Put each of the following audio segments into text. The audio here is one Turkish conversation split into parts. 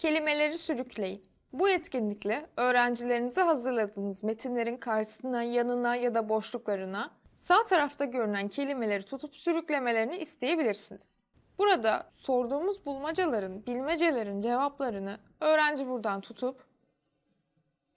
kelimeleri sürükleyin. Bu etkinlikle öğrencilerinize hazırladığınız metinlerin karşısına, yanına ya da boşluklarına sağ tarafta görünen kelimeleri tutup sürüklemelerini isteyebilirsiniz. Burada sorduğumuz bulmacaların, bilmecelerin cevaplarını öğrenci buradan tutup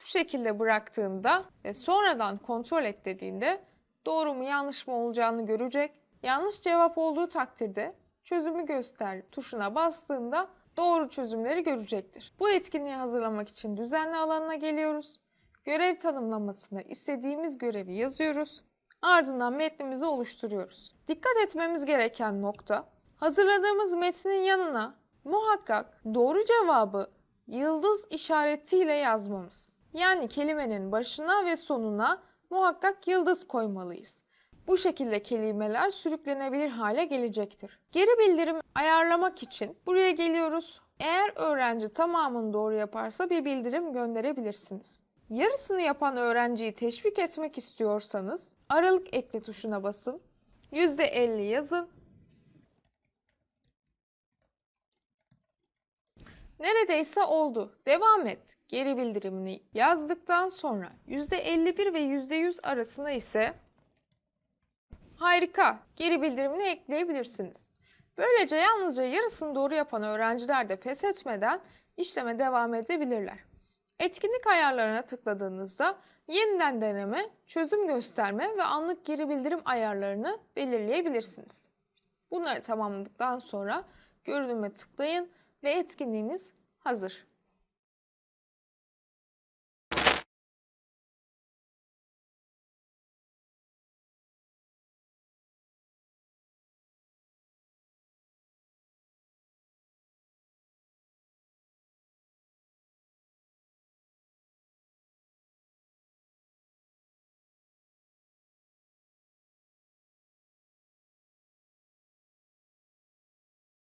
bu şekilde bıraktığında ve sonradan kontrol et dediğinde doğru mu yanlış mı olacağını görecek. Yanlış cevap olduğu takdirde çözümü göster tuşuna bastığında doğru çözümleri görecektir. Bu etkinliği hazırlamak için düzenli alanına geliyoruz. Görev tanımlamasına istediğimiz görevi yazıyoruz. Ardından metnimizi oluşturuyoruz. Dikkat etmemiz gereken nokta hazırladığımız metnin yanına muhakkak doğru cevabı yıldız işaretiyle yazmamız. Yani kelimenin başına ve sonuna muhakkak yıldız koymalıyız. Bu şekilde kelimeler sürüklenebilir hale gelecektir. Geri bildirim ayarlamak için buraya geliyoruz. Eğer öğrenci tamamını doğru yaparsa bir bildirim gönderebilirsiniz. Yarısını yapan öğrenciyi teşvik etmek istiyorsanız aralık ekle tuşuna basın. %50 yazın. Neredeyse oldu. Devam et. Geri bildirimini yazdıktan sonra %51 ve %100 arasında ise harika geri bildirimini ekleyebilirsiniz. Böylece yalnızca yarısını doğru yapan öğrenciler de pes etmeden işleme devam edebilirler. Etkinlik ayarlarına tıkladığınızda yeniden deneme, çözüm gösterme ve anlık geri bildirim ayarlarını belirleyebilirsiniz. Bunları tamamladıktan sonra görünüme tıklayın ve etkinliğiniz hazır.